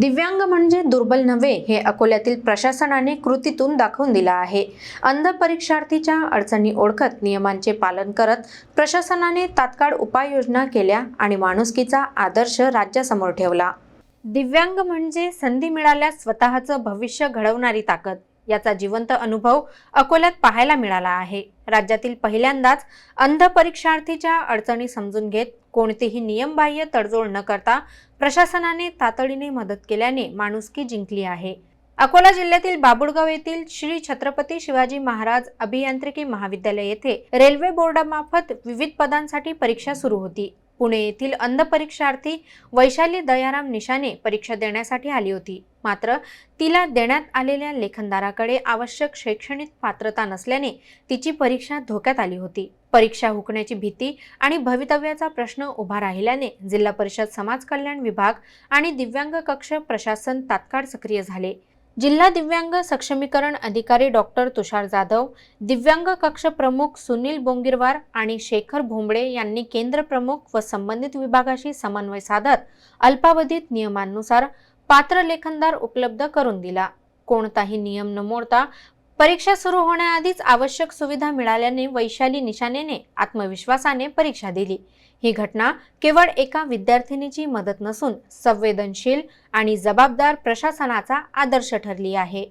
दिव्यांग म्हणजे दुर्बल नव्हे हे अकोल्यातील प्रशासनाने कृतीतून दाखवून दिलं आहे. अंध परीक्षार्थीच्या अडचणी ओळखत नियमांचे पालन करत प्रशासनाने तात्काळ उपाययोजना केल्या आणि माणुसकीचा आदर्श राज्यासमोर ठेवला. दिव्यांग म्हणजे संधी मिळाल्यास स्वतःचं भविष्य घडवणारी ताकद. याचा जिवंत अनुभव अकोल्यात पाहायला मिळाला आहे. राज्यातील पहिल्यांदाच अंध परीक्षार्थीच्या अडचणी समजून घेत कोणतेही नियमबाह्य तडजोड न करता प्रशासनाने तातडीने मदत केल्याने माणुसकी जिंकली आहे. अकोला जिल्ह्यातील बाबुळगाव येथील श्री छत्रपती शिवाजी महाराज अभियांत्रिकी महाविद्यालय येथे रेल्वे बोर्डामार्फत विविध पदांसाठी परीक्षा सुरू होती. पुणे येथील अंध परीक्षार्थी वैशाली दयाराम निशाने परीक्षा देण्यासाठी आली होती. मात्र तिला देण्यात आलेल्या लेखनदाराकडे आवश्यक शैक्षणिक पात्रता नसल्याने तिची परीक्षा धोक्यात आली होती. परीक्षा हुकण्याची भीती आणि भवितव्याचा प्रश्न उभा राहिल्याने जिल्हा परिषद समाज कल्याण विभाग आणि दिव्यांग कक्ष प्रशासन तात्काळ सक्रिय झाले. जिल्हा दिव्यांग सक्षमीकरण अधिकारी डॉक्टर तुषार जाधव दिव्यांग कक्ष प्रमुख सुनील बोंगिरवार आणि शेखर भोंबडे यांनी केंद्र प्रमुख व संबंधित विभागाशी समन्वय साधत अल्पावधीत नियमांनुसार पात्र लेखनदार उपलब्ध करून दिला. कोणताही नियम न मोडता परीक्षा सुरू होण्याआधीच आवश्यक सुविधा मिळाल्याने वैशाली निशानेने आत्मविश्वासाने परीक्षा दिली. ही घटना केवळ एका विद्यार्थिनीची मदत नसून संवेदनशील आणि जबाबदार प्रशासनाचा आदर्श ठरली आहे.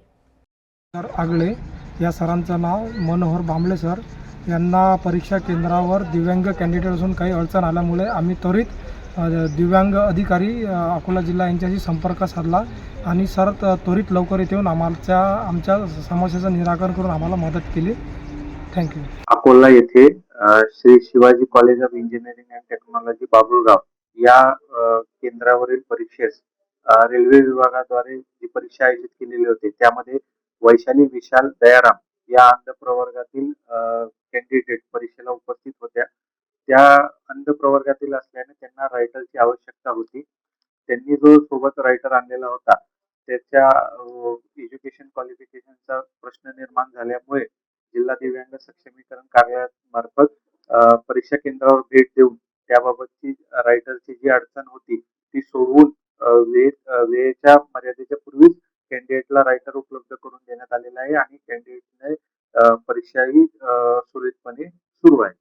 सर आगळे या सरांचं नाव मनोहर भांबळे सर. यांना परीक्षा केंद्रावर दिव्यांग कॅन्डिडेट असून काही अडचण आल्यामुळे आम्ही त्वरित दिव्यांग अधिकारी अकोला जिल्हा यांच्याशी संपर्क साधला आणि सर त्वरित लवकर येथे येऊन आम्हाला आमच्या समस्येचं निराकरण करून आम्हाला मदत केली. थँक्यू अकोला येथे Shri Shivaji college of engineering and technology Babulgaon या केंद्रावरील परीक्षेस रेल्वे विभागाद्वारे जी परीक्षा आयोजित केलेली होती त्यामध्ये वैशाली विशाल दयाराम या अंध प्रवर्गातील कॅन्डिडेट परीक्षेला उपस्थित होत्या. त्या प्रवर्गातील असल्याने त्यांना रायटरची आवश्यकता होती. त्यांनी जो सोबत रायटर आणलेला होता त्याच्या एज्युकेशन क्वालिफिकेशनचा प्रश्न निर्माण झाल्यामुळे जिल्हा दिव्यांग सक्षमीकरण कार्यालयामार्फत परीक्षा केंद्रावर भेट देऊन त्याबाबतची रायटरची जी अडचण होती ती सोडवून वेळ वेळेच्या मर्यादेच्या पूर्वीच कॅन्डिडेटला रायटर उपलब्ध करून देण्यात आलेला आहे आणि कॅन्डिडेटने परीक्षाही सुरळीतपणे सुरू आहे.